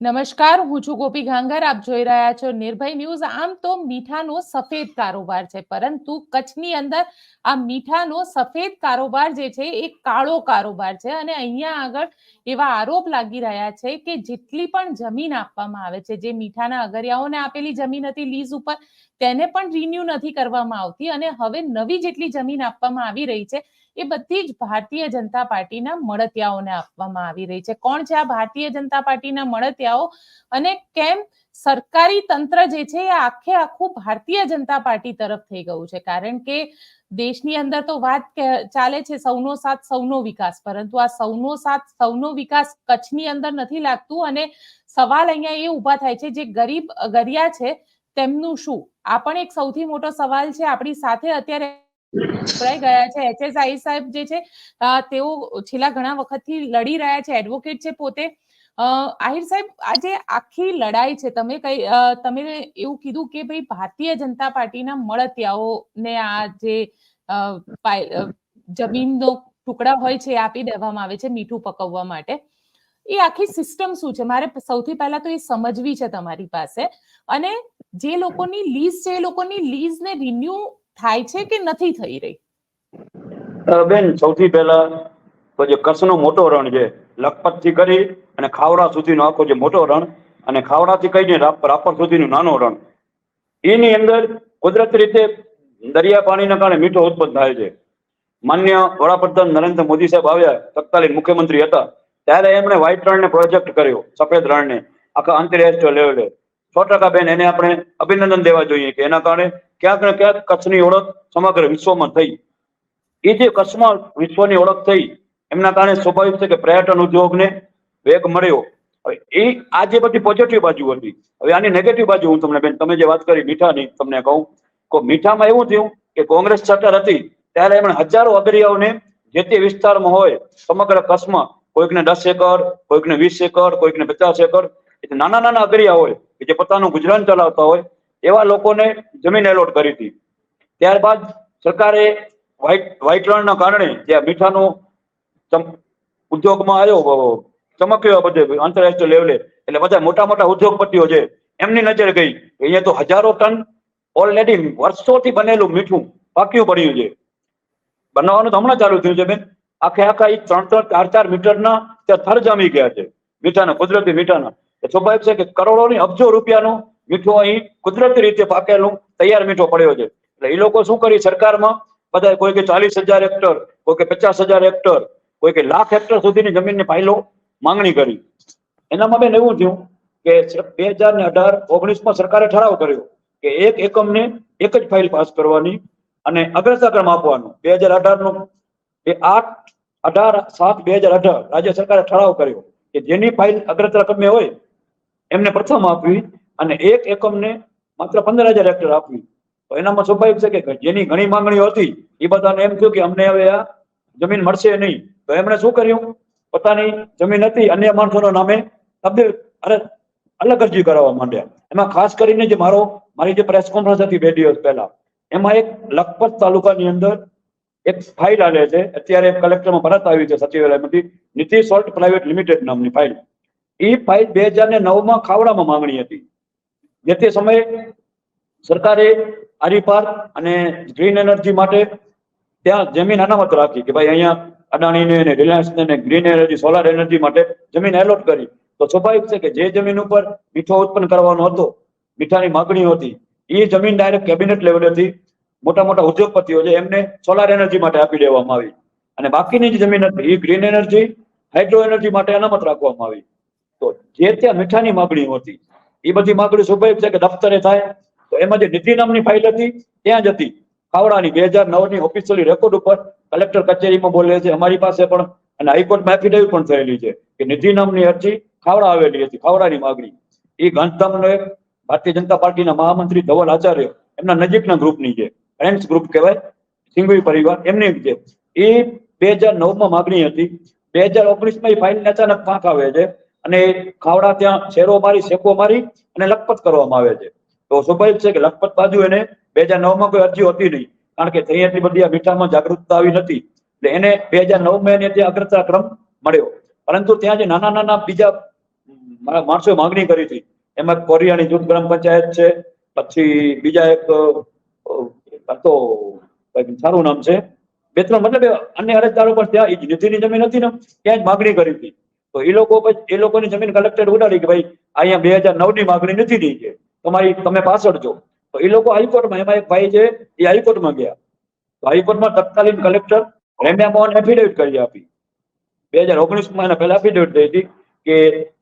નમસ્કાર, હું છું ગોપી ઘાંગર. આપ જોઈ રહ્યા છો નિર્ભય ન્યૂઝ. આમ તો મીઠાનો સફેદ કારોબાર છે, પરંતુ કચ્છની અંદર આ મીઠાનો સફેદ કારોબાર જે છે, એ કાળો કારોબાર છે અને અહીંયા આગળ એવા આરોપ લાગી રહ્યા છે કે જેટલી પણ જમીન આપવામાં આવે છે, જે મીઠાના અગરિયાઓને આપેલી જમીન હતી લીઝ ઉપર, તેને પણ રિન્યુ નથી કરવામાં આવતી અને હવે નવી જેટલી જમીન આપવામાં આવી રહી છે એ બધી જ ભારતીય જનતા પાર્ટીના મળતિયાઓને આપવામાં આવી રહી છે. કોણ છે આ ભારતીય જનતા પાર્ટીના મળતિયાઓ? અને કેમ સરકારી તંત્ર જે છે એ આખે આખું ભારતીય જનતા પાર્ટી તરફ થઈ ગયું છે? કારણ કે દેશની અંદર તો વાત ચાલે છે સૌનો સાથ, સૌનો વિકાસ. પરંતુ આ સૌનો સાથ, સૌનો વિકાસ કચ્છની અંદર નથી લાગતું અને સવાલ અહીંયા એ ઊભા થાય છે જે ગરીબ ગરિયા છે, તેમનું શું? આ પણ એક સૌથી મોટો સવાલ છે. આપણી સાથે અત્યારે જોડાઈ ગયા છે. એચએસઆઈ સાહેબ જે છે તેઓ છેલ્લા ઘણા વખતથી લડી રહ્યા છે. એડવોકેટ છે પોતે. આહિર સાહેબ, આજે આખી લડાઈ છે. તમે કઈ તમે એવું કીધું કે ભાઈ ભારતીય જનતા પાર્ટીના મળતિયાઓને આ જે જમીનનો ટુકડા હોય છે આપી દેવામાં આવે છે મીઠું પકવવા માટે. એ આખી સિસ્ટમ શું છે? મારે સૌથી પહેલા તો એ સમજવી છે તમારી પાસે. અને જે લોકોની લીઝ છે, એ લોકોની લીઝને રિન્યુ થાય છે કે નથી થઈ રહી? બેન, સૌથી પહેલા જે કચ્છનો મોટો રણ છે લખપતથી કરી અને ખાવડા સુધીનો આખો જે મોટો રણ અને ખાવડા થી કહીને રાપ- રાપર સુધીનું નાનો રણ. એની અંદર કુદરતી રીતે દરિયા પાણીના કારણે મીઠો ઉત્પન્ન થાય છે. માન્ય વડાપ્રધાન નરેન્દ્ર મોદી સાહેબ આવ્યા, તત્કાલીન મુખ્યમંત્રી હતા. ત્યારે એમણે વ્હાઇટ રણને પ્રોજેક્ટ કર્યો, સફેદ રણને, આખા આંતરરાષ્ટ્રીય લેવલે. સો ટકા બેન, એને આપણે અભિનંદન દેવા જોઈએ કે એના કારણે ક્યાંક ને ક્યાંક કચ્છની ઓળખ સમગ્ર વિશ્વમાં થઈ. એ જે કચ્છમાં વિશ્વની ઓળખ થઈ, એમના કારણે સ્વાભાવિક છે કે પર્યટન ઉદ્યોગને વેગ મળ્યો. હવે એ આ જે બધી પોઝિટિવ બાજુ હતી, હવે આની નેગેટિવ બાજુ હું તમને બેન, તમે જે વાત કરી મીઠાની, તમને કહું કે મીઠામાં એવું થયું કે કોંગ્રેસ સરકાર હતી, ત્યારે એમણે હજારો અગરિયાઓને જે તે વિસ્તારમાં હોય, સમગ્ર કચ્છમાં, કોઈકને દસ એકર, કોઈકને વીસ એકર, કોઈકને પચાસ એકર નાના નાના અગરિયા હોય, કે જે પોતાનું ગુજરાન ચલાવતા હોય એવા લોકોને જમીન એલોટ કરી હતી. ત્યારબાદ સરકારે વ્હાઇટ વ્હાઇટ રણના કારણે જે મીઠાનો ઉદ્યોગમાં આવ્યો ચમક્યો બધે આંતરરાષ્ટ્રીય લેવલે એટલે બધા મોટા મોટા ઉદ્યોગપતિઓ છે એમની નજર ગઈ અહીંયા તો હજારો ટન ઓલરેડી વર્ષોથી બનેલું મીઠું પાક્યું પડ્યું છે. બનાવવાનું તો હમણાં ચાલુ થયું છે બેન. આખે આખા એ ત્રણ ત્રણ, ચાર ચાર મીટરના ત્યાં થર જામી ગયા છે. મીઠાના, કુદરતી મીઠાના. સ્વાભાવિક છે કે કરોડોની અબજો રૂપિયાનું મીઠું અહીં કુદરતી રીતે પાકેલું તૈયાર મીઠો પડ્યો છે. એટલે એ લોકો શું કરી? સરકારમાં બધા કોઈ કે ચાલીસ હજાર હેક્ટર, કોઈ કે પચાસ હજાર હેક્ટર, કોઈ કે લાખ હેક્ટર સુધીની જમીનની ફાઇલો માંગણી કરી. એનામાં બેન એવું થયું કે બે હજાર ને અઢાર ઓગણીસમાં સરકારે ઠરાવ કર્યો કે એક એકમને એક જ ફાઇલ પાસ કરવાની અને અગ્રતાક્રમ આપવાનો. બે હજાર અઢારનો એ આઠ અઢાર સાત બે હજાર અઢાર રાજ્ય સરકારે ઠરાવ કર્યો કે જેની ફાઇલ અગ્રતાક્રમે હોય એમને પ્રથમ આપવી અને એક એકમને માત્ર પંદર હજાર હેક્ટર આપવી તો એનામાં સ્વાભાવિક છે કે જેની ઘણી માંગણીઓ હતી, એ બધાને એમ થયું કે અમને હવે આ જમીન મળશે નહીં. તો એમણે શું કર્યું? પોતાની જમીન હતી અન્ય માણસોના નામે તબદીલ, અરે, અલગ અરજી કરાવવા માંડ્યા. એમાં ખાસ કરીને જે મારો, મારી જે પ્રેસ કોન્ફરન્સ હતી બે દિવસ પહેલા, એમાં એક લખપત તાલુકાની અંદર એક ફાઇલ આલે છે. અત્યારે કલેક્ટરમાં પરત આવી છે સચિવાલયમાંથી નીતિ સોલ્ટ પ્રાઇવેટ લિમિટેડ નામની ફાઇલ એ ફાઇલ બે હજાર ને નવમાં ખાવડામાં માંગણી હતી. જે તે સમયે સરકારે આરી અને ગ્રીન એનર્જી માટે ત્યાં જમીન અનામત રાખી કે ભાઈ અહીંયા અદાણીને અને રિલાયન્સને ને ગ્રીન એનર્જી સોલાર એનર્જી માટે જમીન એલોટ કરી. તો સ્વાભાવિક છે કે જે જમીન ઉપર મીઠો ઉત્પન્ન કરવાનો હતો, મીઠાની માગણી હતી એ જમીન ડાયરેક્ટ કેબિનેટ લેવલેથી મોટા મોટા ઉદ્યોગપતિઓ છે એમને સોલાર એનર્જી માટે આપી દેવામાં આવી. અને બાકીની જે જમીન હતી એ ગ્રીન એનર્જી હાઇડ્રો એનર્જી માટે અનામત રાખવામાં આવી. તો જે ત્યાં મીઠાની માગણીઓ હતી એ બધી માગણી સ્વાભાવિક છે કે દફતરે થાય. તો એમાં જે નીતિ નામની ફાઇલ હતી, ત્યાં જ હતી. ખાવડાની બે હજાર નવની ઓફિશિયલી રેકોર્ડ ઉપર કલેક્ટર કચેરીમાં બોલે છે, અમારી પાસે પણ, અને હાઈકોર્ટમાં એફિડેવિટ પણ થયેલી છે કે નિધિ નામની અરજી ખાવડા આવેલી હતી, ખાવડાની માગણી. એ ગાંધીધામને ભારતીય જનતા પાર્ટીના મહામંત્રી ધવલ આચાર્ય, એમના નજીકના ગ્રુપની છે ફ્રેન્ડ્સ ગ્રુપ કહેવાય સિંઘવી પરિવાર, એમની છે. એ બે હજાર નવમાં માગણી હતી. બે હજાર ઓગણીસમાં એ ફાઇલને અચાનક પાંખ આવે છે. અને ખાવડા ત્યાં શેરો મારી, શેકો મારી અને લખપત કરવામાં આવે છે. તો સ્વાભાવિક છે કે લખપત બાજુ એને બે હજાર નવમાં કોઈ અરજી હતી નહીં. કારણ કે ત્યાં એટલી બધી આ મીઠામાં જાગૃતતા આવી નથી. એટલે એને બે હજાર નવમાં એને ત્યાં અગ્રતા ક્રમ મળ્યો. પરંતુ ત્યાં જે નાના નાના બીજા માણસોએ માંગણી કરી હતી. એમાં કોરિયાની જૂથ ગ્રામ પંચાયત છે. પછી બીજા એક તો સારું નામ છે. બે ત્રણ મતલબ અન્ય અરજદારો પણ ત્યાં નિધિની જમીન હતી ને ત્યાં જ માગણી કરી હતી. તો એ લોકો એ લોકોની જમીન કલેક્ટર ઉડાડી કે ભાઈ, અહીંયા બે હજાર નવ માંગણી નથી થઈ છે તમારી, તમે પાછળ છો. તો એ લોકો હાઈકોર્ટમાં, એમાં એક ભાઈ છે, એ હાઈકોર્ટમાં ગયા. તો હાઈકોર્ટમાં તત્કાલીન કલેક્ટર રેમ્યા મોહન એફિડેવિટ કરી આપી. બે હજાર ઓગણીસમાં એના પહેલા એફિડેવિટ થઈ હતી કે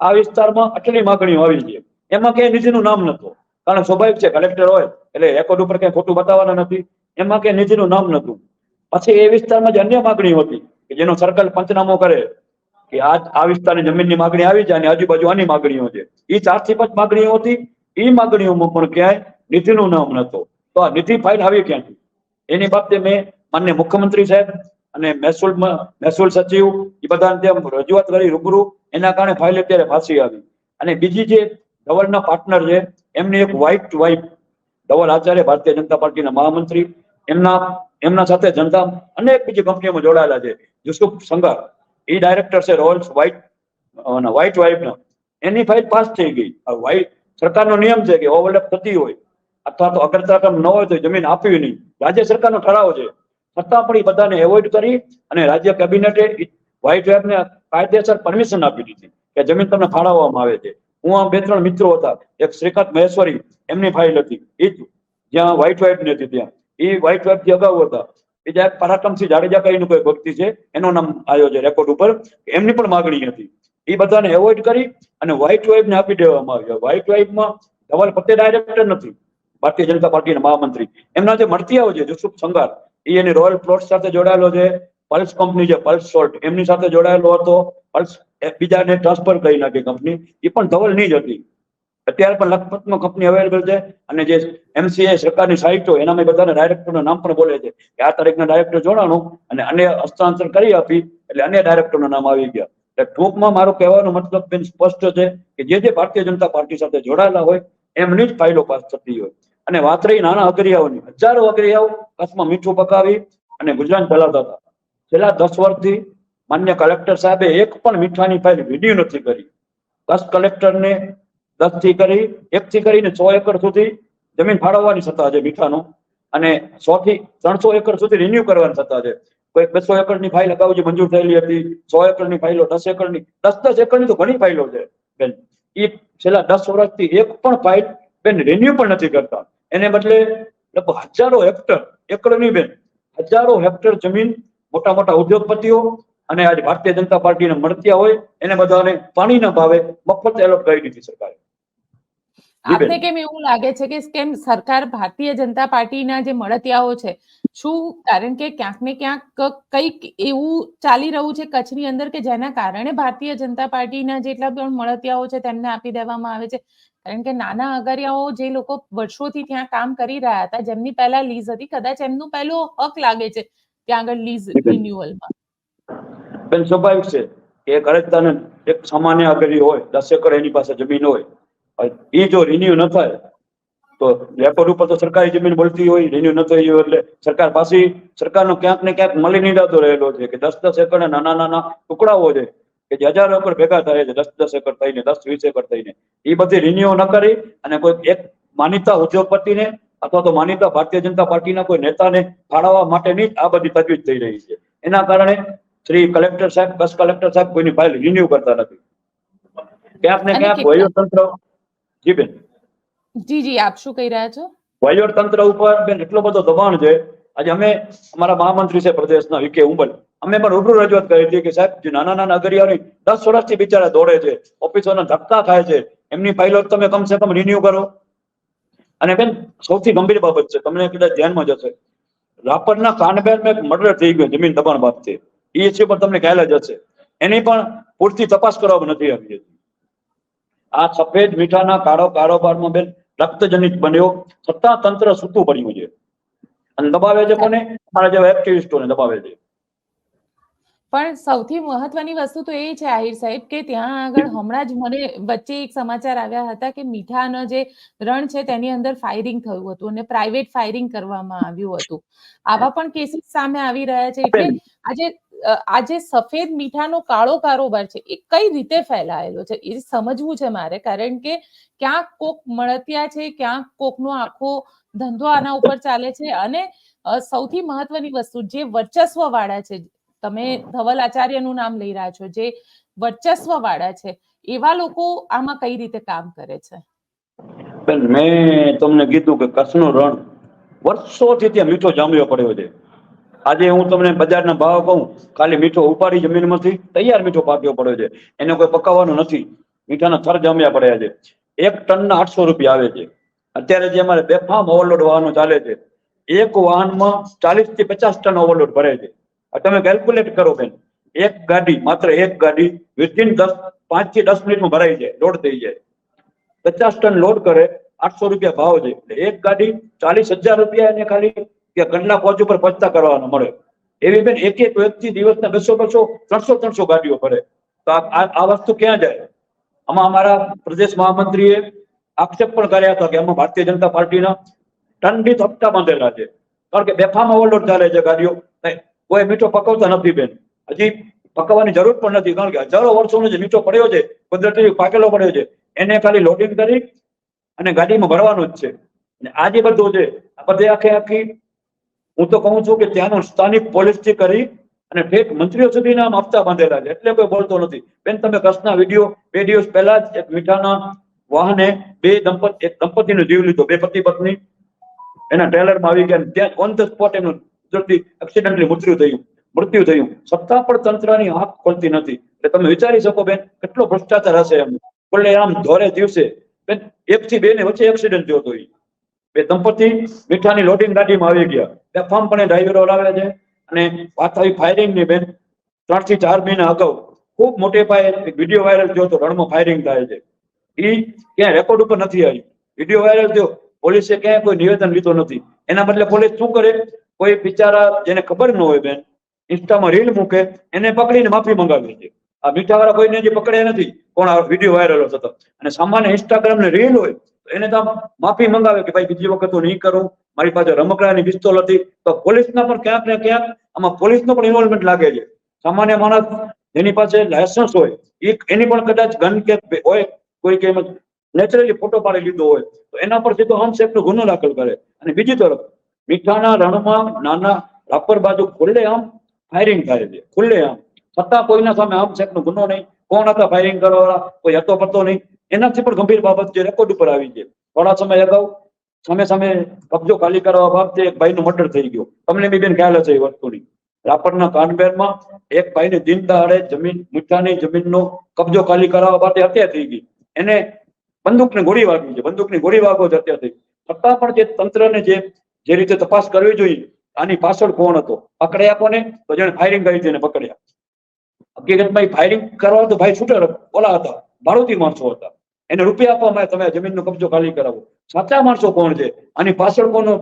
આ વિસ્તારમાં આટલી માગણીઓ આવી છે. એમાં ક્યાંય નીતિનું નામ નતું કારણ સ્વાભાવિક છે કલેક્ટર હોય, એટલે રેકોર્ડ ઉપર ક્યાંય ખોટું બતાવવાના નથી. એમાં ક્યાંય નીતિનું નામ નતું પછી એ વિસ્તારમાં જે અન્ય માંગણીઓ હતી, કે જેનો સર્કલ પંચનામો કરે. કે આ આ વિસ્તારની જમીનની માગણી આવી છે અને આજુબાજુ આની માગણીઓ છે. એ ચારથી પાંચ માગણીઓ હતી. એ માગણીઓમાં પણ ક્યાંય નીતિનું નામ નતું તો આ નીતિ ફાઇલ આવી ક્યાંથી? એની બાબતે મેં માન્ય મુખ્યમંત્રી સાહેબ અને મહેસૂલ મહેસૂલ સચિવ એ બધાને ત્યાં રજૂઆત કરી રૂબરૂ. એના કારણે ફાઇલ અત્યારે ફાંસી આવી. અને બીજી જે ધવલના પાર્ટનર છે, એમની એક વ્હાઇટ વાઇફ ધવલ આચાર્ય, ભારતીય જનતા પાર્ટીના મહામંત્રી. એમના એમના સાથે જનતા અનેક બીજી કંપનીઓમાં જોડાયેલા છે. યુસુફ સંઘાર. એ ડાયરેક્ટર છે રોયલ્સ વ્હાઇટ વ્હાઇટ વાઇફનો એની ફાઇલ પાસ થઈ ગઈ. વ્હાઇટ સરકારનો નિયમ છે કે ઓવરલેપ થતી હોય, અથવા તો અગ્રતા ન હોય તો જમીન આપવી નહીં. રાજ્ય સરકારનો ઠરાવ છે. છતાં પણ એ બધાને એવોઇડ કરી અને રાજ્ય કેબિનેટે વ્હાઇટ વેબને કાયદેસર પરમિશન આપી દીધી કે જમીન તમને ફાળવવામાં આવે છે. હું આ બે ત્રણ મિત્રો હતા, એક શ્રીકાંત મહેશ્વરી, એમની ફાઇલ હતી. એ જ્યાં વ્હાઇટ વેબ હતી ત્યાં. એ વ્હાઇટ જે અગાઉ હતા બીજા પરાક્રમસિંહ જાડેજા કરીને કોઈ ભક્તિ છે, એનો નામ આવ્યો છે રેકોર્ડ ઉપર, એમની પણ માગણી હતી. એ બધાને એવોઇડ કરી અને વ્હાઇટ વાઇફને આપી દેવામાં આવ્યો. વ્હાઇટ વાઇફમાં ધવલ પોતે ડાયરેક્ટર નથી, ભારતીય જનતા પાર્ટીના મહામંત્રી. એમના જે મળતી આવે છે જુસુફ સંઘાર એ એની રોયલ પ્લોટ સાથે જોડાયેલો છે. પલ્સ કંપની છે પલ્સ સોલ્ટ એમની સાથે જોડાયેલો હતો. પલ્સ બીજાને ટ્રાન્સફર કરી નાખી કંપની એ પણ ધવલની જ હતી. અત્યારે પણ લખપતમાં કંપની અવેલેબલ છે અને જે એમસીએ સરકારની સાઇટો એનામાં બધાના ડાયરેક્ટરનું નામ પણ બોલે છે કે આ તારીખના ડાયરેક્ટર જોડાણું અને અન્ય હસ્તાંતર કરી આપી એટલે અન્ય ડાયરેક્ટરનું નામ આવી ગયા. એટલે ટૂંકમાં મારો કહેવાનો મતલબ બેન સ્પષ્ટ છે કે જે જે ભારતીય જનતા પાર્ટી સાથે જોડાયેલા હોય, એમની જ ફાઇલો પાસ થતી હોય. અને વાત રહી નાના અગરિયાઓની, હજારો અગરિયાઓ કચ્છમાં મીઠું પકાવી અને ગુજરાન ચલાવતા હતા. છેલ્લા દસ વર્ષથી માન્ય કલેક્ટર સાહેબે એક પણ મીઠાની ફાઇલ વીડિયો નથી કરી. કચ્છ કલેક્ટરને દસથી કરી એક થી કરીને સો એકર સુધી જમીન ફાળવવાની સત્તા છે મીઠાનું. અને સો થી ત્રણસો એકર સુધી રિન્યુ કરવાની સત્તા છે. કોઈ બસો એકરની ફાઇલ અગાઉ જે મંજૂર થયેલી હતી, સો એકરની ફાઇલો દસ એકરની, દસ દસ એકરની તો ઘણી ફાઇલો છે બેન. એ છેલ્લા દસ વર્ષથી એક પણ ફાઇલ બેન રિન્યુ પણ નથી કરતા. એને બદલે લગભગ હજારો હેક્ટર, એકર નહીં બેન, હજારો હેક્ટર જમીન મોટા મોટા ઉદ્યોગપતિઓ અને આજે ભારતીય જનતા પાર્ટીને મળતી હોય, એને બધાને પાણીના ભાવે મફત એલોટ કરી દીધી સરકારે. આપને કેમ એવું લાગે છે કે કેમ સરકાર ભારતીય જનતા પાર્ટીના જે મળતિયાઓ છે શું કારણ કે ક્યાંક ને ક્યાંક કંઈક એવું ચાલી રહ્યું છે કચ્છની અંદર કે જેના કારણે ભારતીય જનતા પાર્ટીના જેટલા પણ મળતિયાઓ છે તેમને આપી દેવામાં આવે છે? કારણ કે નાના અગરિયાઓ જે લોકો વર્ષોથી ત્યાં કામ કરી રહ્યા હતા જેમની પહેલા લીઝ હતી કદાચ એમનું પહેલો હક લાગે છે ત્યાં આગળ લીઝ રિન્યુઅલમાં. સ્વાભાવિક છે કે એક અરજદારને એક સામાન્ય અગરી હોય દસ એકર એની પાસે જમીન હોય એ જો રિન્યુ ન થાય તો રેકોર્ડ ઉપર તો સરકારી જમીન મળતી હોય રિન્યુ ન થઈ હોય એટલે સરકાર પાસે સરકારનો ક્યાંક ને ક્યાંક મળી નીડાતો રહેલો છે કે દસ દસ એકર નાના નાના ટુકડાઓ છે કે જે હજારો એકર ભેગા થાય છે દસ દસ એકર થઈને દસ વીસ એકર થઈને. એ બધી રિન્યુ ન કરી અને કોઈ એક માનીતા ઉદ્યોગપતિને અથવા તો માનીતા ભારતીય જનતા પાર્ટીના કોઈ નેતાને ફાળવવા માટેની આ બધી તજવીજ થઈ રહી છે. એના કારણે શ્રી કલેક્ટર સાહેબ બસ કલેક્ટર સાહેબ કોઈની ફાઇલ રિન્યુ કરતા નથી. ક્યાંક ને ક્યાંક વહીવટતંત્ર તંત્ર જી બેન. જી જી આપ શું કહી રહ્યા છો? વહીવટ તંત્ર ઉપર બેન એટલો બધો દબાણ છે. આજે અમે અમારા મહામંત્રી છે પ્રદેશના વિકે ઉંબલ. અમે પણ રૂબરૂ રજૂઆત કરી હતી કે સાહેબ જે નાના નાના અગરિયાની દસ વર્ષથી બિચારા દોડે છે ઓફિસોના ધક્કા ખાય છે એમની ફાઇલો તમે કમસે કમ રિન્યુ કરો. અને બેન સૌથી ગંભીર બાબત છે તમને કદાચ ધ્યાનમાં જશે. રાપરના કાનબેરમાં એક મર્ડર થઈ ગયો જમીન દબાણ બાબતે. એ છે પણ તમને ખ્યાલ જ હશે. એની પણ પૂરતી તપાસ કરવામાં નથી આવી હતી. આ સફેદ મીઠાના કાળો કારોબારમાં બેન રક્તજનિત બન્યો. છતાં તંત્ર સૂતું પડ્યું છે. અને દબાવે છે કોને? અમારા જેવા એક્ટિવિસ્ટોને દબાવે છે. પણ સૌથી મહત્વની વસ્તુ તો એ છે આહિર સાહેબ કે ત્યાં આગળ હમણાં જ મને વચ્ચે એક સમાચાર આવ્યા હતા કે મીઠાનો જે રણ છે તેની અંદર ફાયરિંગ થયું હતું અને પ્રાઇવેટ ફાયરિંગ કરવામાં આવ્યું હતું. આવા પણ કેસીસ સામે આવી રહ્યા છે. એટલે આજે આ જે સફેદ મીઠાનો કાળો કારોબાર છે, એ કઈ રીતે ફેલાયેલો છે, એ સમજવું છે મારે. કારણ કે ક્યાંક કોક મળતિયા છે, ક્યાંક કોકનો આખો ધંધો આના ઉપર ચાલે છે અને સૌથી મહત્વની વસ્તુ જે વર્ચસ્વ વાળા છે, તમે ધવલ આચાર્યનું નામ લઈ રહ્યા છો, જે વર્ચસ્વ વાળા છે, એવા લોકો આમાં કઈ રીતે કામ કરે છે? મેં તમને કીધું કે કચ્છનું રણ વર્ષોથી ત્યાં મીઠો જામ્યો પડ્યો છે. આજે હું તમને બજારના ભાવ કહું, ખાલી મીઠો ઉપાડી જમીનમાંથી તૈયાર મીઠો પાક્યો પડ્યો છે. એને કોઈ પકાવવાનું નથી. મીઠાના થર જામ્યા પડ્યા છે. એક ટનના આઠસો રૂપિયા આવે છે. અત્યારે જે અમારે બેફામ ઓવરલોડ વાહનો ચાલે છે, એક વાહનમાં ચાલીસથી પચાસ ટન ઓવરલોડ ભરે છે. તમે કેલ્ક્યુલેટ કરો બેન. એક ગાડી, માત્ર એક ગાડી વિથિન દસ, પાંચથી દસ મિનિટમાં ભરાઈ જાય લોડ થઈ જાય. પચાસ ટન લોડ કરે, આઠસો રૂપિયા ભાવ છે. એટલે એક ગાડી ચાલીસ હજાર રૂપિયા એને ખાલી કે કંડલા પહોંચ ઉપર પહોંચતા કરવાનો મળે. એવી બેન એક એક વ્યક્તિ દિવસના બસો બસો, ત્રણસો ત્રણસો ગાડીઓ ભરે. તો આ વસ્તુ ક્યાં જાય? આમાં અમારા પ્રદેશ મહામંત્રીએ આક્ષેપ પણ કર્યા હતા કે આમાં ભારતીય જનતા પાર્ટીના ટન હપ્તા બાંધેલા છે. કારણ કે બેફામ ઓવરલોડ ચાલે છે ગાડીઓ. કોઈ મીઠો પકવતા નથી બેન. હજી પકવવાની જરૂર પણ નથી, કારણ કે હજારો વર્ષોનો જે મીઠો પડ્યો છે, કુદરતી પાકેલો પડ્યો છે, એને ખાલી લોડિંગ કરી અને ગાડીમાં ભરવાનું જ છે. અને આ જે બધું છે, આ બધે આખે આખી હું તો કહું છું કે ત્યાંનું સ્થાનિક પોલીસથી કરી અને ઠેક મંત્રીઓ સુધી નામ આપતા બાંધેલા છે. એટલે કોઈ બોલતો નથી. બેન, તમે કચ્છના વીડિયો, બે દિવસ પહેલા જ એક મીઠાના વાહને બે દંપત, એક દંપતીનો જીવ લીધો, બે પતિ પત્ની. એના ટ્રેલરમાં આવી ગયા ત્યાં ઓન ધ સ્પોટ એનું કુદરતી એક્સિડન્ટલી મૃત્યુ થયું મૃત્યુ થયું. સત્તા પણ તંત્રની આંખ ખોલતી નથી. એટલે તમે વિચારી શકો બેન, કેટલો ભ્રષ્ટાચાર હશે એમ. બોલે આમ ધોરે દિવસે બેન એક થી બે ને વચ્ચે એક્સિડન્ટ થયો હતો. બે દંપતી મીઠાની લોડિંગ ગાડીમાં આવી ગયા. બેફામ પણ ડ્રાઈવરો લાવે છે અને વાત આવી ફાયરિંગની બેન ત્રણથી ચાર મહિના અગાઉ ખૂબ મોટે પાયે એક વીડિયો વાયરલ થયો હતો, રણમાં ફાયરિંગ થાય છે. એ ક્યાંય રેકોર્ડ ઉપર નથી આવી. વીડિયો વાયરલ થયો, પોલીસે ક્યાંય કોઈ નિવેદન લીધું નથી. એના બદલે પોલીસ શું કરે? કોઈ બિચારા જેને ખબર ન હોય બેન, ઇન્સ્ટામાં રીલ મૂકે, એને પકડીને માફી મંગાવે છે. આ મીઠાવાળા કોઈને જે પકડ્યા નથી, કોણ વીડિયો વાયરલ થતો અને સામાન્ય ઇન્સ્ટાગ્રામ ને રીલ હોય એને તો માફી મંગાવે કે ભાઈ બીજી વખત હું નહીં કરું, મારી પાસે રમકડાની પિસ્તોલ હતી, તો પોલીસના પણ ક્યાંક ને ક્યાંક આમાં પોલીસનો પણ ઇન્વોલ્વમેન્ટ લાગે છે. સામાન્ય માણસ જેની પાસે લાયસન્સ હોય એ એની પણ કદાચ ગન કે હોય, કોઈ કે નેચરલી ફોટો પાડી લીધો હોય, તો એના પર સીધો હમસેકનો ગુનો દાખલ કરે. અને બીજી તરફ, મીઠાના રણમાં નાના રાપર બાજુ ખુલ્લે આમ ફાયરિંગ થાય છે, ખુલ્લે આમ. છતાં કોઈના સામે હમસેફનો ગુનો નહીં. કોણ હતા ફાયરિંગ કરવાવાળા? કોઈ હતો પતો નહીં. એનાથી પણ ગંભીર બાબત જે રેકોર્ડ ઉપર આવી છે. થોડા સમય અગાઉ સામે સામે કબજો ખાલી કરવા બાબતે એક ભાઈનું મર્ડર થઈ ગયું. તમને બી બેન ખ્યાલ હશે એ વસ્તુની. રાપરના કાનબેરમાં એક ભાઈને દિન દહાડે જમીન મીઠાની જમીનનો કબજો ખાલી કરાવવા માટે હત્યા થઈ ગઈ. એને બંદૂકને ગોળી વાગી છે. બંદૂકની ગોળી વાગો જ હત્યા થઈ. છતાં પણ જે તંત્રને જે જે રીતે તપાસ કરવી જોઈએ, આની પાછળ કોણ હતો? પકડ્યા કોને? તો જેને ફાયરિંગ કરી તેને પકડ્યા. હકીકતમાં ફાયરિંગ કરવા તો ભાઈ છૂટર ઓલા હતા. ભાડુતી માણસો હતા. એને રૂપિયા આપવામાં તમે જમીનનો કબજો ખાલી કરાવો. સાચા માણસો કોણ છે? આની પાછળ કોનો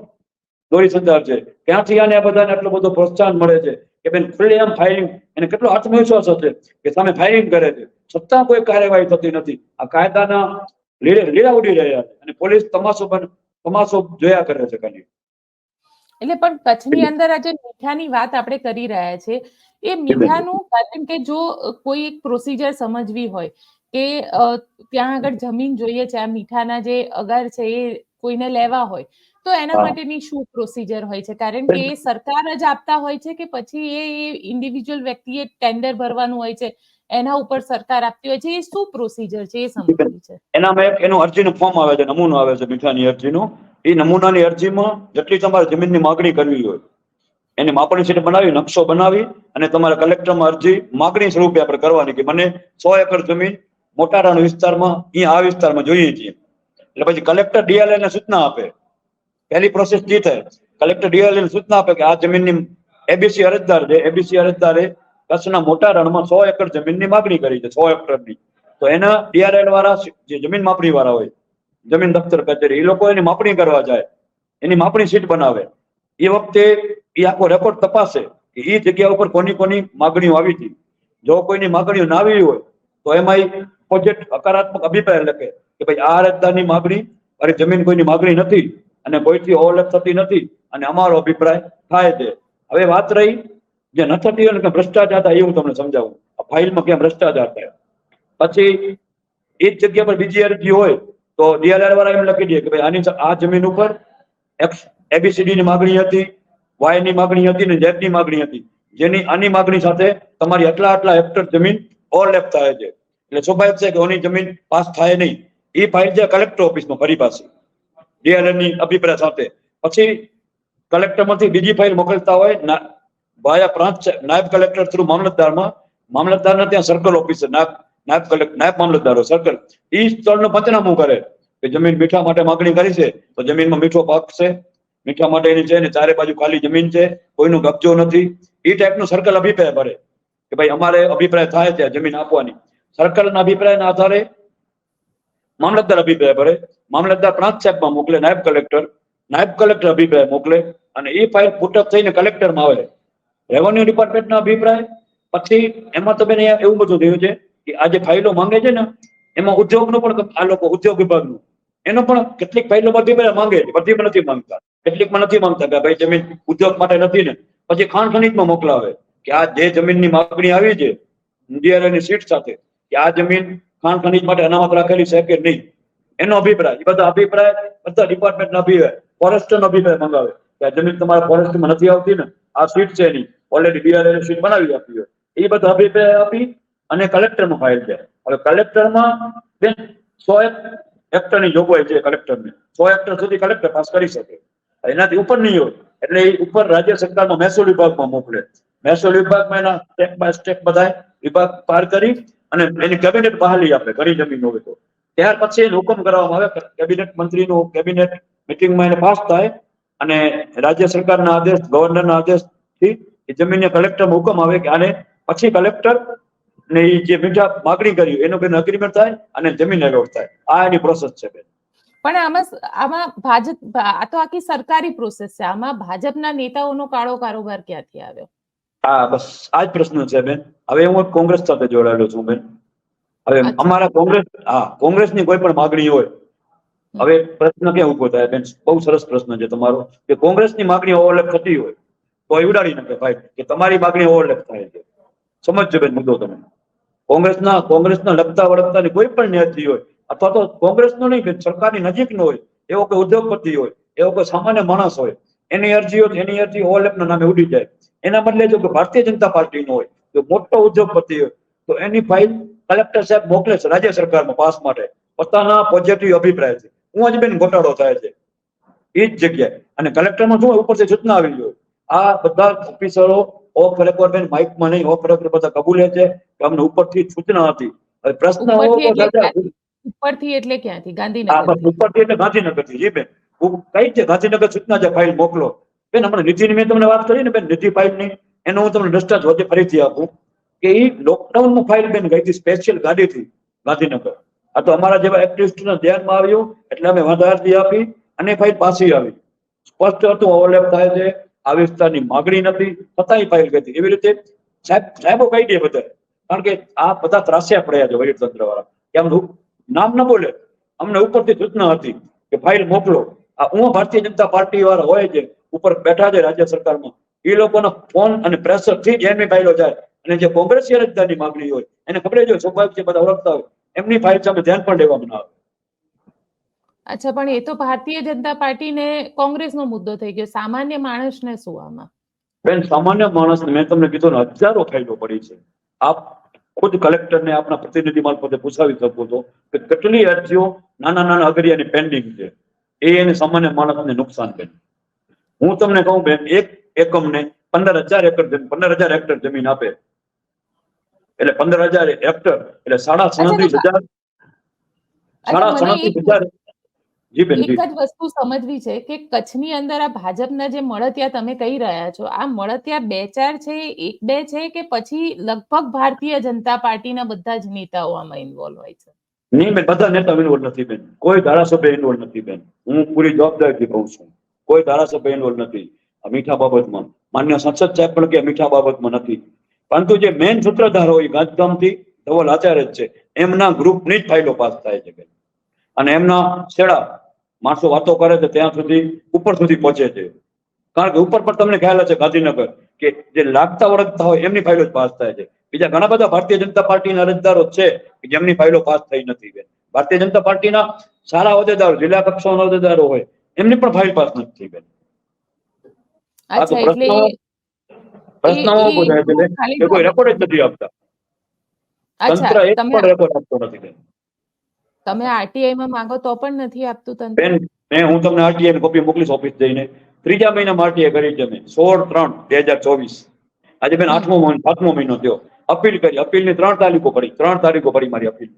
દોરી સંદાર છે? ક્યાંથી આને બધાને આટલો બધો પ્રોત્સાહન મળે છે? કે બેન ખુલ્લેઆમ ફાયરિંગ એને કેટલો આત્મવિશ્વાસ હશે? કે સામે ફાયરિંગ કરે છે? છતાં કોઈ કાર્યવાહી થતી નથી. આ કાયદાના લીડે લીડા ઉડી રહ્યા છે. અને પોલીસ તમાશો પણ તમાશો જોયા કરે છે ખાલી. એટલે પણ કચ્છની અંદર આજે મીઠાની વાત આપણે કરી રહ્યા છે એ મીઠાનું કારણ કે જો કોઈ એક પ્રોસિજર સમજવી હોય કે ત્યાં આગળ જમીન જોઈએ છે આ મીઠાના જે અગર છે એ કોઈને લેવા હોય તો એના માટેની શું પ્રોસિજર હોય છે? કારણ કે એ સરકાર જ આપતા હોય છે કે પછી એ ઇન્ડિવિજ્યુઅલ વ્યક્તિએ ટેન્ડર ભરવાનું હોય છે એના ઉપર સરકાર આપતી હોય છે એ શું પ્રોસિજર છે એ સમજવું છે? એનામાં એક એનું અરજીનું ફોર્મ આવે છે નમૂનો આવે છે મીઠાની અરજીનું. એ નમૂનાની અરજીમાં જેટલી તમારે જમીનની માગણી કરવી હોય એની માપણી સીટ બનાવી નકશો બનાવી અને તમારે કલેક્ટરમાં અરજી માગણી સ્વરૂપે આપણે કરવાની કે મને સો એકર જમીન મોટા રણ વિસ્તારમાં, અહીંયા આ વિસ્તારમાં જોઈએ છીએ. એટલે પછી કલેક્ટર ડીએલએ સૂચના આપે. પહેલી પ્રોસેસ જે થાય? કલેક્ટર ડીએલએ સૂચના આપે કે આ જમીનની એબીસી અરજદાર છે. એબીસી અરજદારે કચ્છના મોટા રણમાં સો એકર જમીનની માગણી કરી છે, સો એકરની. તો એના ડીઆરએલ વાળા જે જમીન માપણી વાળા હોય, જમીન દફતર કચેરી, એ લોકો એની માપણી કરવા જાય. એની માપણી શીટ બનાવે. એ વખતે એ આખો રેકોર્ડ તપાસે કે એ જગ્યા ઉપર કોની કોની માગણીઓ આવી હતી. જો કોઈની માગણીઓ ના આવી હોય, તો એમાં પ્રોજેક્ટ હકારાત્મક અભિપ્રાય લખે કે ભાઈ આ અરજદારની માગણી, મારી જમીન કોઈની માગણી નથી અને કોઈથી ઓવરલેપ થતી નથી અને અમારો અભિપ્રાય થાય છે. હવે વાત રહી જે ન થતી હોય ભ્રષ્ટાચાર થાય એ હું તમને સમજાવું. ફાઇલમાં ક્યાં ભ્રષ્ટાચાર થાય. પછી એ જ જગ્યા પર બીજી અરજી હોય તો ડીએલઆર વાળા એમ લખી દે કે ભાઈ આની આ જમીન ઉપર એક્સ એબીસીડી ની માગણી હતી વાયની માગણી હતી ને ઝેડની માગણી હતી. જેની આની માગણી સાથે તમારી આટલા આટલા હેક્ટર જમીન ઓવરલેપ થાય છે. એટલે સ્વાભાવિક છે કે ઓની જમીન પાસ થાય નહીં. એ ફાઇલ છે કલેક્ટર ઓફિસમાં ફરી પાસે ડીએલઆરની અભિપ્રાય સાથે. પછી કલેક્ટરમાંથી બીજી ફાઇલ મોકલતા હોય ભાયા પ્રાંત નાયબ કલેક્ટર થ્રુ મામલતદારમાં. મામલતદારના ત્યાં સર્કલ ઓફિસ છે, નાયબ નાયબ કલેક્ટર નાયબ મામલતદારો, સર્કલ. એ સ્થળનું પંચનામું કરે કે જમીન મીઠા માટે માગણી કરી છે, તો જમીનમાં મીઠો પાક છે. મીઠા માટેની છે ને ચારે બાજુ ખાલી જમીન છે, કોઈનો કબજો નથી. એ ટાઈપનું સર્કલ અભિપ્રાય ભરે કે ભાઈ અમારે અભિપ્રાય થાય છે જમીન આપવાની. સર્કલના અભિપ્રાયના આધારે, મામલતદાર અભિપ્રાય ભરે, મામલતદાર પ્રાંત સાહેબમાં મોકલે, નાયબ કલેક્ટર નાયબ કલેક્ટર અભિપ્રાય મોકલે, અને એ ફાઇલ ફૂટઅપ થઈને કલેક્ટરમાં આવે. રેવન્યુ ડિપાર્ટમેન્ટનો અભિપ્રાય, પછી એમાં તમે એવું બધું થયું છે કે આ જે ફાઇલો માંગે છે ને, એમાં ઉદ્યોગનો પણ આ લોકો ઉદ્યોગ વિભાગનું, એનો પણ કેટલીક ફાઇલો અભિપ્રાય માંગે છે બધીમાં નથી માંગતા. કેટલીકમાં નથી માંગતા કે ભાઈ જમીન ઉદ્યોગ માટે નથી ને, પછી ખાણ ખનીજમાં મોકલાવે કે આ જે જમીનની માગણી આવી છે DRA ની સીટ સાથે કે આ જમીન ખાણ ખનીજ માટે અનામત રાખેલી છે કે નહીં? એનો અભિપ્રાય, એ બધા અભિપ્રાય બધા ડિપાર્ટમેન્ટના અભિપ્રાય ફોરેસ્ટનો અભિપ્રાય મંગાવે. કે આ જમીન તમારા ફોરેસ્ટમાં નથી આવતી ને, આ સીટ છે એની ઓલરેડી ડીઆરએ સીટ બનાવી આપી હોય. એ બધા અભિપ્રાય આપી અને કલેક્ટરમાં ફાઇલ છે. હવે કલેક્ટરમાં બેન સો એક હેક્ટરની જોગવાઈ છે કલેક્ટરને સો હેક્ટર સુધી કલેક્ટર પાસ કરી શકે. એનાથી ઉપર નહીં હોય. એટલે એ ઉપર રાજ્ય સરકારમાં મહેસૂલ વિભાગમાં મોકલે. મહેસૂલ વિભાગમાં એના સ્ટેપ બાય સ્ટેપ બધા વિભાગ પાર કરી અને એની કેબિનેટ બહાલી આપે, ઘણી જમીન હોય તો. ત્યાર પછી એને હુકમ કરવામાં આવે કેબિનેટ મંત્રીનું કેબિનેટ મિટિંગમાં એને પાસ થાય અને રાજ્ય સરકારના આદેશ, ગવર્નરના આદેશથી એ જમીનને કલેક્ટર હુકમ આવે કે આને પછી કલેક્ટર ને એ જે મીઠા માગણી કરી એનો બેન અગ્રીમેન્ટ થાય અને જમીન એલોટ થાય. આ એની પ્રોસેસ છે બેન. પણ આમાં આમાં ભાજપ, આ તો આખી સરકારી પ્રોસેસ છે. આમાં ભાજપના નેતાઓનો કાળો કારોબાર ક્યાંથી આવ્યો? હા બસ. આ જ પ્રશ્ન છે બેન. હવે હું કોંગ્રેસ સાથે જોડાયેલો છું બેન. હવે અમારા કોંગ્રેસ હા કોંગ્રેસની કોઈ પણ માગણી હોય હવે પ્રશ્ન ક્યાં ઊભો થાય બેન? બહુ સરસ પ્રશ્ન છે તમારો. કે કોંગ્રેસની માગણી ઓવરલેપ થતી હોય તો એ ઉડાડી નાખે ભાઈ કે તમારી માગણી ઓવરલેપ થાય છે. સમજજો બેન મુદ્દો તમે. કોંગ્રેસના કોંગ્રેસના લગતા વળગતાની કોઈ પણ નેત્રી હોય અથવા તો કોંગ્રેસનો નહીં સરકારની નજીકનો હોય એવો કોઈ ઉદ્યોગપતિ હોય એવો કોઈ સામાન્ય માણસ હોય એની અરજી એની અરજી ઓવરલેપના નામે ઉડી જાય. એના બદલે જો ભારતીય જનતા પાર્ટીનો હોય તો મોટો ઉદ્યોગપતિ હોય તો એની ફાઇલ કલેક્ટર સાહેબ મોકલે છે રાજ્ય સરકારમાં પાસ માટે. પોતાના પોઝિટિવ અભિપ્રાયથી હું બેન ગોટાળો થાય છે. એ જ જગ્યાએ. અને કલેક્ટરમાં શું ઉપરથી સૂચના આવી જોઈએ આ બધા ઓફિસરો ઓફ રેકોર્ડ બેન માઇકમાં નહીં ઓફ રેકોર્ડ બધા કબૂલે છે કે અમને ઉપરથી સૂચના હતી. પ્રશ્ન ઉપરથી એટલે ક્યાંથી? ગાંધીનગર ઉપરથી એટલે ગાંધીનગરથી. જી બેન. કઈ છે ગાંધીનગર સૂચના છે ફાઇલ મોકલો? બેન, હમણાં નિધિની મેં તમને વાત કરી ને બેન, નિધિ ફાઇલની એનો હું તમને દ્રષ્ટાંત વચ્ચે ફરીથી આપું કે એ લોકડાઉનમાં ફાઇલ બેન ગઈ હતી સ્પેશિયલ ગાડીથી ગાંધીનગર. આ તો અમારા જેવા એક્ટિવિસ્ટના ધ્યાનમાં આવ્યું, એટલે અમે વાંધા અરજી આપી અને ફાઇલ પાછી આવી. સ્પષ્ટ હતું ઓવરલેપ થાય છે, આ વિસ્તારની માગણી નથી છતાંય ફાઇલ ગઈ હતી. એવી રીતે સાહેબ, સાહેબો કહી દે બધા, કારણ કે આ બધા ત્રાસ્યા પડ્યા છે વહીવટતંત્ર વાળા કે આમ નામ ન બોલે. અમને ઉપરથી સૂચના હતી કે ફાઇલ મોકલો. આ હું ભારતીય જનતા પાર્ટી વાળા હોય છે ઉપર બેઠા છે રાજ્ય સરકારમાં એ લોકોનો ફોન અને પ્રેશરથી જ એમની ફાઇલો જાય. અને જે કોંગ્રેસી અરજદારની માગણી હોય એને ખબર જો સ્વાભાવિક છે બધા ઓળખતા હોય એમની ફાઇલ સામે ધ્યાન પણ લેવામાં આવે. અચ્છા પણ એ તો ભારતીય જનતા પાર્ટીને કોંગ્રેસનો મુદ્દો થઈ ગયો. સામાન્ય માણસને શું આમાં? બેન સામાન્ય માણસ મેં તમને કીધું હજારો ફાઇલો પડી છે. આપ ખુદ કલેક્ટરને આપના પ્રતિનિધિ મારફતે પૂછાવી શકો છો કે કેટલી અરજીઓ નાના નાના અગરિયાની પેન્ડિંગ છે. એ એને સામાન્ય માણસને નુકસાન કરે હું તમને કહું બેન એક એકમને પંદર હજાર એકર જમીન પંદર હજાર હેક્ટર જમીન આપે. એટલે પંદર હજાર હેક્ટર એટલે સાડા સાડત્રીસ હજાર સાડા સાડત્રીસ હજાર એક જ વસ્તુ સમજવી છે કે કચ્છની અંદર આ ભાજપના જે મળતિયા તમે કહી રહ્યા છો આ મળતિયા બે ચાર છે એક બે છે કે પછી લગભગ ભારતીય જનતા પાર્ટીના બધા જ નેતાઓ આમાં ઇન્વોલ્વ હોય છે. નહીં બેન બધા નેતા ઇન્વોલ્વ નથી બેન. કોઈ ધારાસભ્ય ઇન્વોલ્વ નથી બેન. હું પૂરી જવાબદારીથી કહું છું. કોઈ ધારાસભ્ય ઇન્વોલ્વ નથી. આ મીઠા બાબતમાં. માન્ય સંસદ સાહેબ પણ કે મીઠા બાબતમાં નથી. પરંતુ જે મેન સૂત્રધાર હોય ગાંધીધામથી ધવલ આચાર્ય જ છે. એમના ગ્રુપની જ ફાઇલો પાસ થાય છે બેન. અને એમના છેડા માણસો વાતો કરે છે ત્યાં સુધી, ઉપર સુધી પહોંચે છે. કારણ કે ઉપર પર તમને ખ્યાલ હશે ગાંધીનગર. કે જે લાગતા વળગતા હોય એમની ફાઇલો જ પાસ થાય છે. બીજા ઘણા બધા ભારતીય જનતા પાર્ટીના અરજદારો છે કે જેમની ફાઇલો પાસ થઈ નથી બેન. ભારતીય જનતા પાર્ટીના સારા હોદ્દેદારો જિલ્લા કક્ષાના હોદ્દેદારો હોય એમની પણ ફાઇલ પાસ નથી થઈ બેન. આ તો પ્રશ્ન- પ્રશ્ન છે કે કોઈ રેકોર્ડ જ નથી આપતા. તંત્ર એક તમે પણ રેકોર્ડ આપતો નથી બેન. તમે આરટીઆઈ માં માંગો તો પણ નથી આપતું તંત્ર? બેન મેં હું તમને આરટીઆઈ કોપી મોકલીશ ઓફિસ જઈને. ત્રીજા મહિના આરટીઆઈ કરી છે મેં સોળ ત્રણ બે હજાર ચોવીસ. આજે બેન આઠમો મહિનો, સાતમો મહિનો થયો. અપીલ કરી. અપીલની ત્રણ તારીખો પડી. ત્રણ તારીખો પડી મારી અપીલ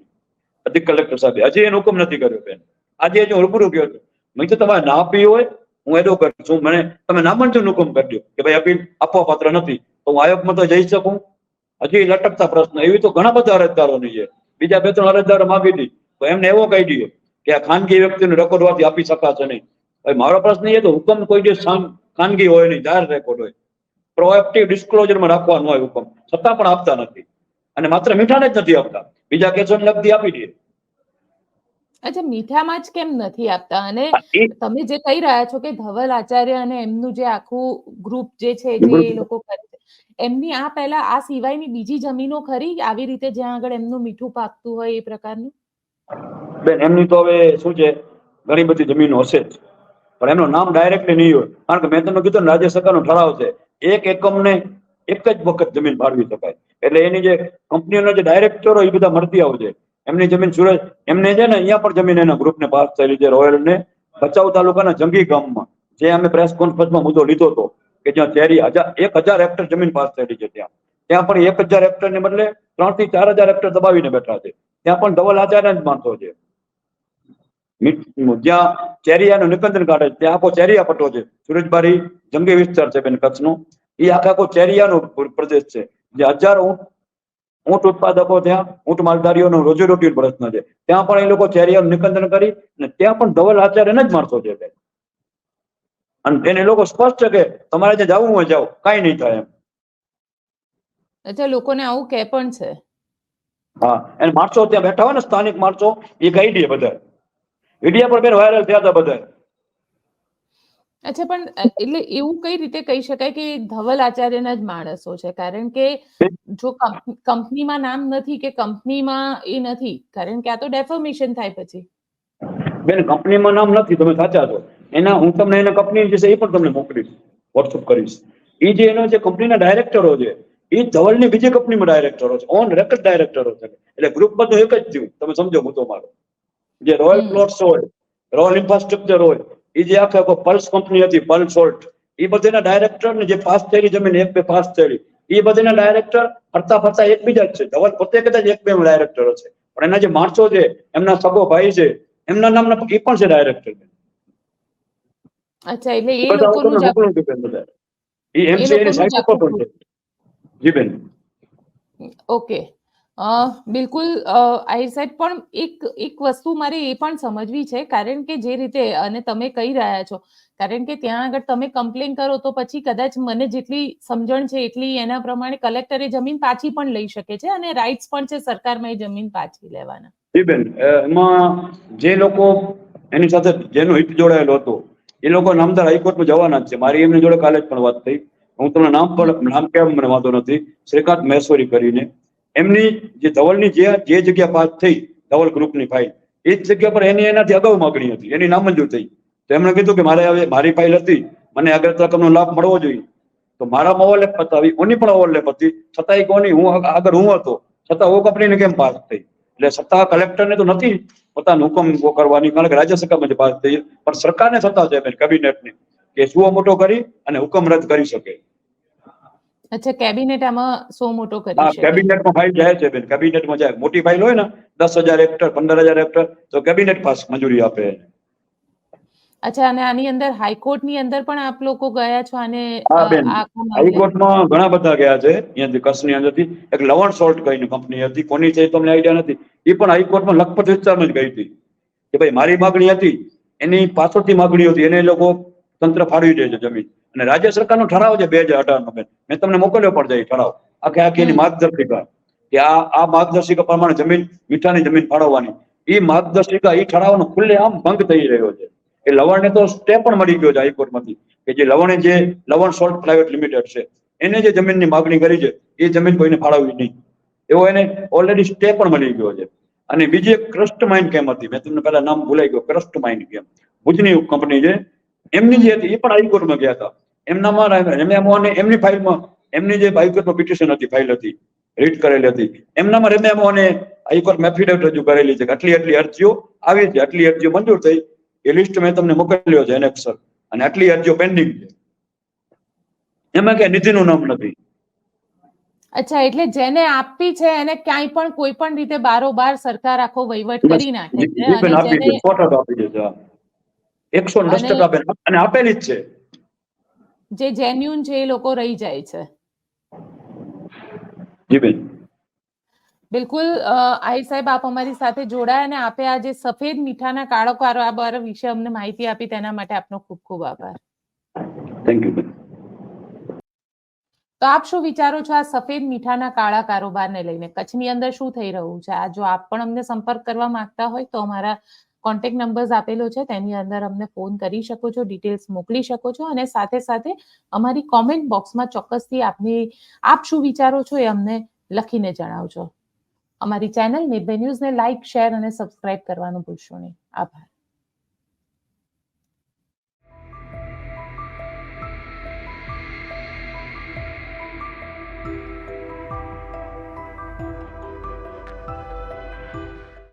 અધિક કલેક્ટર સાહેબે. હજી એનો હુકમ નથી કર્યો બેન. આજે હજુ રૂબરૂ ગયો હતો મેં તો તમારે ના આપી હોય, હું એડો કરું છું. મને, તમે નામાંકન હુકમ કરી દો. કે ભાઈ, અપીલ આપવા પાત્ર નથી. તો હું આયોગમાં તો જઈ શકું. હજી લટકતા પ્રશ્ન. એવી તો ઘણા બધા અરજદારોની છે. બીજા બે ત્રણ અરજદારો માગી હતી તો એમને એવો કહી દઈએ કે આ ખાનગી વ્યક્તિને રેકોર્ડ આપી શકાશે નહીં. હવે મારો પ્રશ્ન એ તો હુકમ કોઈ જે ખાનગી હોય નહીં જાહેર રેકોર્ડ હોય. પ્રોએક્ટિવ ડિસ્ક્લોઝરમાં રાખવાનું હોય હુકમ. છતાં પણ આપતા નથી. અને માત્ર મીઠાને જ નથી આપતા. બીજા કેસોને લગતી આપી દે. અચ્છા મીઠામાં જ કેમ નથી આપતા? અને તમે જે કહી રહ્યા છો કે ધવલ આચાર્ય અને એમનું જે આખું ગ્રુપ જે છે જે એ લોકો કરે છે એમની આ પહેલા આ સિવાયની બીજી જમીનો ખરી? આવી રીતે જ્યાં આગળ એમનું મીઠું પાકતું હોય એ પ્રકારનું? બેન એમની તો હવે શું છે? ઘણી બધી જમીનો હશે જ. પણ એમનું નામ ડાયરેક્ટલી નહીં હોય. કારણ કે મેં તમને કીધું ને, રાજ્ય સરકારનો ઠરાવ છે, એક એકમને એક જ વખત જમીન ફાળવી શકાય. એટલે એની જે કંપનીઓના જે ડાયરેક્ટરો એ બધા મળતી આવશે એમની જમીન સુરત એમને છે ને, અહીંયા પણ જમીન એના ગ્રુપને પાસ થયેલી છે રોયલ ને, ભચાઉ તાલુકાના જંગી ગામમાં. જે અમે પ્રેસ કોન્ફરન્સમાં મુદ્દો લીધો હતો કે જ્યાં ચેરી હજાર એક હજાર હેક્ટર જમીન પાસ થયેલી છે ત્યાં. ત્યાં પણ એક હજાર હેક્ટરને બદલે ત્રણથી ચાર હજાર હેક્ટર દબાવીને બેઠા છે. ત્યાં પણ ધવલ આચાર્ય જ માનતો છે. જ્યાં ચેરિયાનું નિકંદન કાઢે ત્યાં આખો ચેરિયા પટ્ટો છે. સુરજબારી જંગી વિસ્તાર છે બેન કચ્છનો. એ આખા આખો ચેરિયાનો પ્રદેશ છે. જે હજારો ઊંટ ઊંટ ઉત્પાદકો ત્યાં ઊંટ માલધારીઓનો રોજીરોટી પ્રશ્ન છે. ત્યાં પણ એ લોકો ચેરિયાનું નિકંદન કરી અને ત્યાં પણ ધવલ આચાર્યને જ માણસો છે બેન. અને એને લોકો સ્પષ્ટ છે કે તમારે જે જવું હોય જાઓ કાંઈ નહીં થાય એમ. લોકોને આવું કે પણ છે. હા અને માણસો ત્યાં બેઠા હોય ને સ્થાનિક માણસો એ કહી દે બધા. વિડીયા પર બેન વાયરલ થયા હતા બધા અચ્છા પણ એટલે એવું કઈ રીતે કહી શકાય કે ધવલ આચાર્યના જ માણસો છે? કારણ કે જો કંપનીમાં નામ નથી કે કંપનીમાં એ નથી કારણ કે આ તો ડેફોર્મેશન થાય પછી. બેન કંપનીમાં નામ નથી તમે સાચા છો. એના હું તમને એના કંપની જે છે એ પણ તમને મોકલીશ વોટ્સઅપ કરીશ. એ જે એનો જે કંપનીના ડાયરેક્ટરો છે એ ધવલની બીજી કંપનીમાં ડાયરેક્ટરો છે ઓન રેકર્ડ ડાયરેક્ટરો છે. એટલે ગ્રુપ બધું એક જ થયું તમે સમજો મુદ્દો મારો. જે રોયલ. પ્લોટ્સ હોય રોયલ ઇન્ફ્રાસ્ટ્રક્ચર હોય એ જે આખે આખો પલ્સ કંપની હતી પલ્સ હોલ્ટ એ બધીના ડાયરેક્ટર ને જે પાસ થયેલી જમીન એક બે પાસ થયેલી એ બધીના ડાયરેક્ટર ફરતા ફરતા એકબીજા જ છે ધવલ પોતે કદાચ એક બે ડાયરેક્ટર છે પણ એના જે માણસો છે એમના સગો ભાઈ છે એમના નામના એ પણ છે ડાયરેક્ટર અચ્છા એટલે એ લોકોનું. ઈ MCA ની જ સાઇટ પણ છે. જી બેન ઓકે બિલકુલ સાહેબ, પણ એક એક વસ્તુ મારે એ પણ સમજવી છે. કારણ કે જે રીતે, અને તમે કહી રહ્યા છો, કારણ કે ત્યાં આગળ તમે કમ્પ્લેન કરો તો પછી કદાચ મને જેટલી સમજણ છે, એટલી એના પ્રમાણે કલેક્ટરે જમીન પાછી પણ લઈ શકે છે અને રાઇટ્સ પણ છે સરકારમાં એ જમીન પાછી લેવાના. બેન એમાં જે લોકો એની સાથે જેનો હિત જોડાયેલો હતો, એ લોકો નામદાર હાઈકોર્ટમાં જવાના જ છે. મારી એમની જોડે કાલે જ પણ વાત થઈ. હું તમને નામ પણ, નામ કેમ મને વાંધો નથી. શ્રીકાંત મહેશ્વરી કરીને એમની જે ધવલની જે જે જગ્યા પાસ થઈ ધવલ ગ્રુપની ફાઇલ, એ જ જગ્યા પર એની એનાથી અગાઉ માગણી હતી, એની નામંજૂર થઈ. તો એમણે કીધું કે મારે હવે મારી ફાઇલ હતી, મને અગ્રતા રકમનો લાભ મળવો જોઈએ. તો મારામાં ઓવરલેપ પતાવી ઓની પણ ઓવરલેપ હતી. છતાંય કોની હું આગળ હું હતો, છતાં ઓ કંપનીને કેમ પાસ થઈ? એટલે સત્તા કલેક્ટરને તો નથી પોતાનો હુકમ કરવાની, કારણ કે રાજ્ય સરકારમાં જ પાસ થઈ. પણ સરકારને સત્તા છે બેન કેબિનેટની કે સુઓ મોટો કરી અને હુકમ રદ કરી શકે. અચ્છા કેબિનેટ આમાં સો મોટો કરી હા કેબિનેટમાં ફાઇલ જાય છે બેન. કેબિનેટમાં જાય. મોટી ફાઇલ હોય ને દસ હજાર હેક્ટર પંદર હજાર હેક્ટર તો કેબિનેટ પાસ મંજૂરી આપે અચ્છા અને આની અંદર હાઈકોર્ટની અંદર પણ આપ લોકો ગયા છો અને હાઈકોર્ટમાં ઘણા બધા ગયા છે. અહીંયાથી કચ્છની અંદરથી એક લવણ સોલ્ટ કરીને કંપની હતી. કોની છે તમને આઈડિયા નથી. એ પણ હાઈકોર્ટમાં લખપત વિસ્તારમાં જ ગઈ હતી. કે ભાઈ મારી માગણી હતી. એની પાછળથી માગણી હતી. એને લોકો તંત્ર ફાળવી દે છે જમીન. અને રાજ્ય સરકારનો ઠરાવ છે બે હજાર અઢાર નો બેન. મેં તમને મોકલ્યો પણ જાય ઠરાવ. આખે આખી એની માર્ગદર્શિકા કે આ આ માર્ગદર્શિકા પ્રમાણે જમીન મીઠાની જમીન ફાળવવાની. એ માર્ગદર્શિકા એ ઠરાવનો ખુલ્લે આમ ભંગ થઈ રહ્યો છે. એ લવણને તો સ્ટે પણ મળી ગયો છે હાઈકોર્ટમાંથી કે જે લવણે જે લવણ સોલ્ટ પ્રાઇવેટ લિમિટેડ છે એને જે જમીનની માગણી કરી છે એ જમીન કોઈને ફાળવવી નહીં. એવો એને ઓલરેડી સ્ટે પણ મળી ગયો છે. અને બીજી એક ક્રસ્ટ માઇન્ડ કેમ હતી. મેં તમને પહેલા નામ ભૂલાઈ ગયો ક્રસ્ટ માઇન્ડ કેમ ભુજની કંપની છે એમની જે હતી એ પણ હાઈકોર્ટમાં ગયા હતા. એમનામાં એમની ફાઇલમાં એમની જે હાઈકોર્ટમાં પિટિશન હતી ફાઇલ હતી રીટ કરેલી હતી. એમનામાં રેમ્યામોહને હાઈકોર્ટ એફિડેવિટ રજૂ કરેલી છે આટલી આટલી અરજીઓ આવી છે. આટલી અરજીઓ મંજૂર થઈ. એ લિસ્ટ મેં તમને મોકલ્યો છે એનેક્સર અને આટલી અરજીઓ પેન્ડિંગ છે. એમાં કે નિધિનું નામ નથી. અચ્છા એટલે જેને આપી છે એને ક્યાંય પણ કોઈ પણ રીતે બારોબાર સરકાર આખો વહીવટ કરી નાખે છે એકસો દસ ટકા બેન અને આપેલી જ છે. જે જેન્યુન છે એ લોકો રહી જાય છે. જી બેન બિલકુલ આઈ સાહેબ આપ અમારી સાથે જોડાયા અને આપે આ જે સફેદ મીઠાના કાળો કારોબાર વિશે અમને માહિતી આપી તેના માટે આપનો ખૂબ ખૂબ આભાર. થેન્ક યુ બેન તો આપ શું વિચારો છો આ સફેદ મીઠાના કાળા કારોબારને લઈને? કચ્છની અંદર શું થઈ રહ્યું છે? આ જો આપ પણ અમને સંપર્ક કરવા માંગતા હોય તો અમારા કોન્ટેક્ટ નંબર્સ આપેલો છે, તેની અંદર અમને ફોન કરી શકો છો, ડિટેલ્સ મોકલી શકો છો અને સાથે સાથે અમારી કોમેન્ટ બોક્સમાં ચોક્કસથી આપની, આપ શું વિચારો છો એ અમને લખીને જણાવજો. અમારી ચેનલ નિર્ભય ન્યૂઝને લાઇક શેર અને સબસ્ક્રાઇબ કરવાનું ભૂલશો નહીં. આભાર.